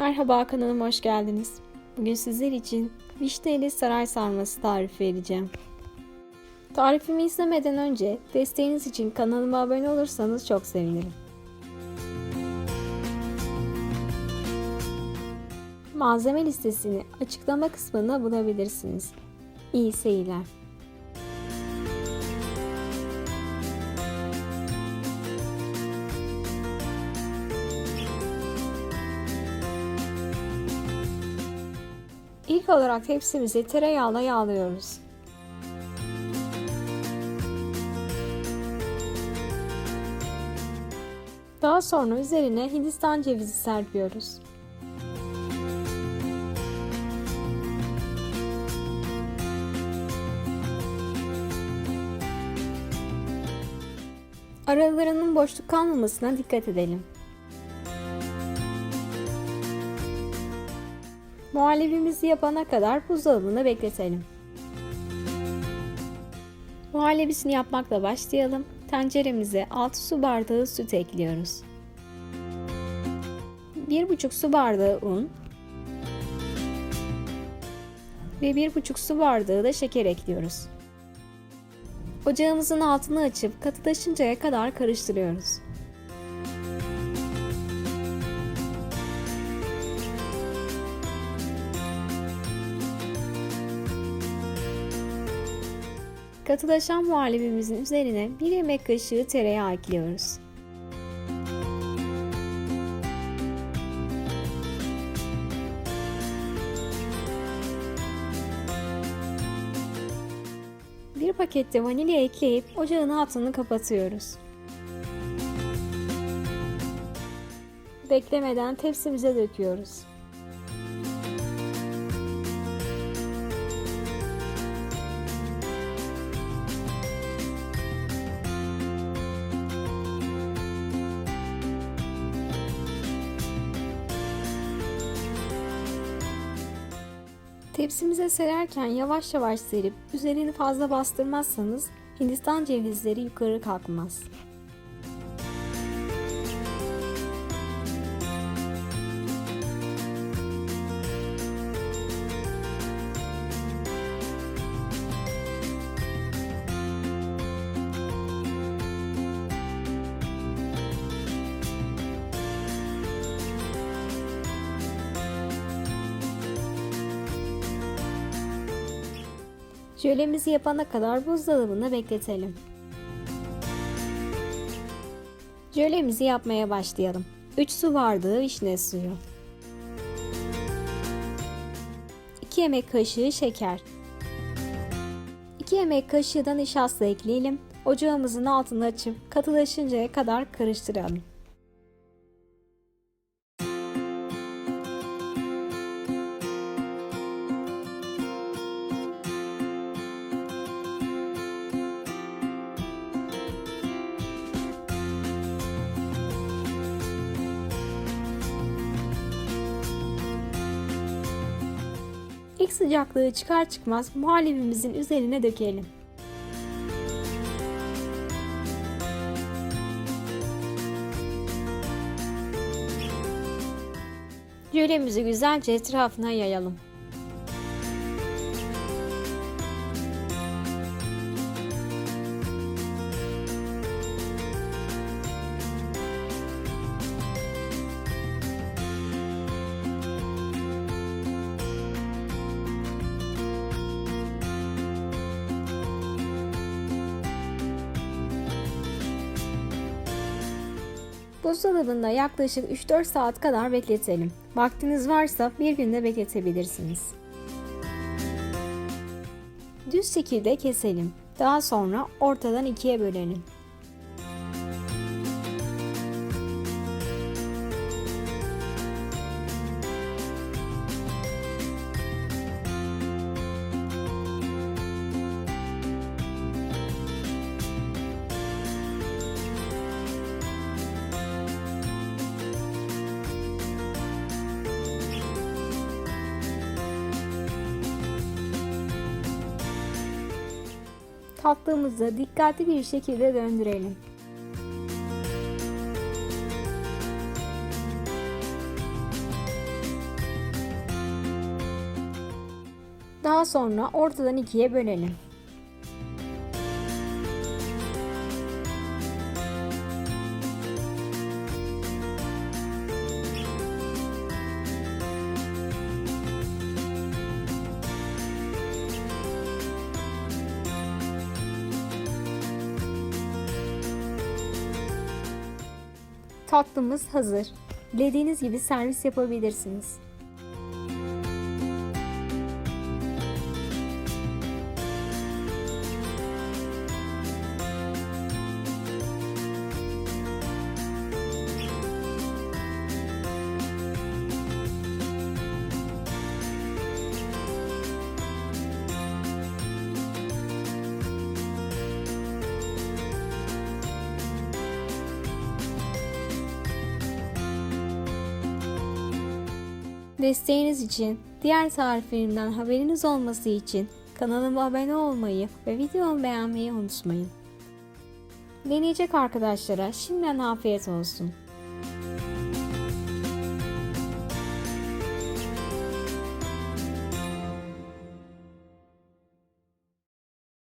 Merhaba kanalıma hoş geldiniz. Bugün sizler için vişneli saray sarması tarifi vereceğim. Tarifimi izlemeden önce desteğiniz için kanalıma abone olursanız çok sevinirim. Malzeme listesini açıklama kısmında bulabilirsiniz. İyi seyirler. İlk olarak tepsimizi tereyağla yağlıyoruz. Daha sonra üzerine Hindistan cevizi serpiyoruz. Aralarının boşluk kalmamasına dikkat edelim. Muhallebimizi yapana kadar buzdolabında bekletelim. Muhallebisini yapmakla başlayalım. Tenceremize 6 su bardağı süt ekliyoruz. 1,5 su bardağı un ve 1,5 su bardağı da şeker ekliyoruz. Ocağımızın altını açıp katılaşıncaya kadar karıştırıyoruz. Katılaşan muhallebimizin üzerine 1 yemek kaşığı tereyağı ekliyoruz. Bir pakette vanilya ekleyip ocağın altını kapatıyoruz. Beklemeden tepsimize döküyoruz. Tepsimize sererken yavaş yavaş serip üzerini fazla bastırmazsanız Hindistan cevizleri yukarı kalkmaz. Jölemizi yapana kadar buzdolabında bekletelim. Jölemizi yapmaya başlayalım. 3 su bardağı vişne suyu. 2 yemek kaşığı şeker. 2 yemek kaşığı da nişasta ekleyelim. Ocağımızın altını açıp katılaşıncaya kadar karıştıralım. İlk sıcaklığı çıkar çıkmaz muhallebimizin üzerine dökelim. Jölemizi güzelce etrafına yayalım. Buzdolabında yaklaşık 3-4 saat kadar bekletelim. Vaktiniz varsa bir günde bekletebilirsiniz. Düz şekilde keselim. Daha sonra ortadan ikiye bölelim. Tatlımızı dikkatli bir şekilde döndürelim. Daha sonra ortadan ikiye bölelim. Tatlımız hazır. Dilediğiniz gibi servis yapabilirsiniz. Desteğiniz için, diğer tariflerimden haberiniz olması için kanalıma abone olmayı ve videomu beğenmeyi unutmayın. Deneyecek arkadaşlara şimdiden afiyet olsun.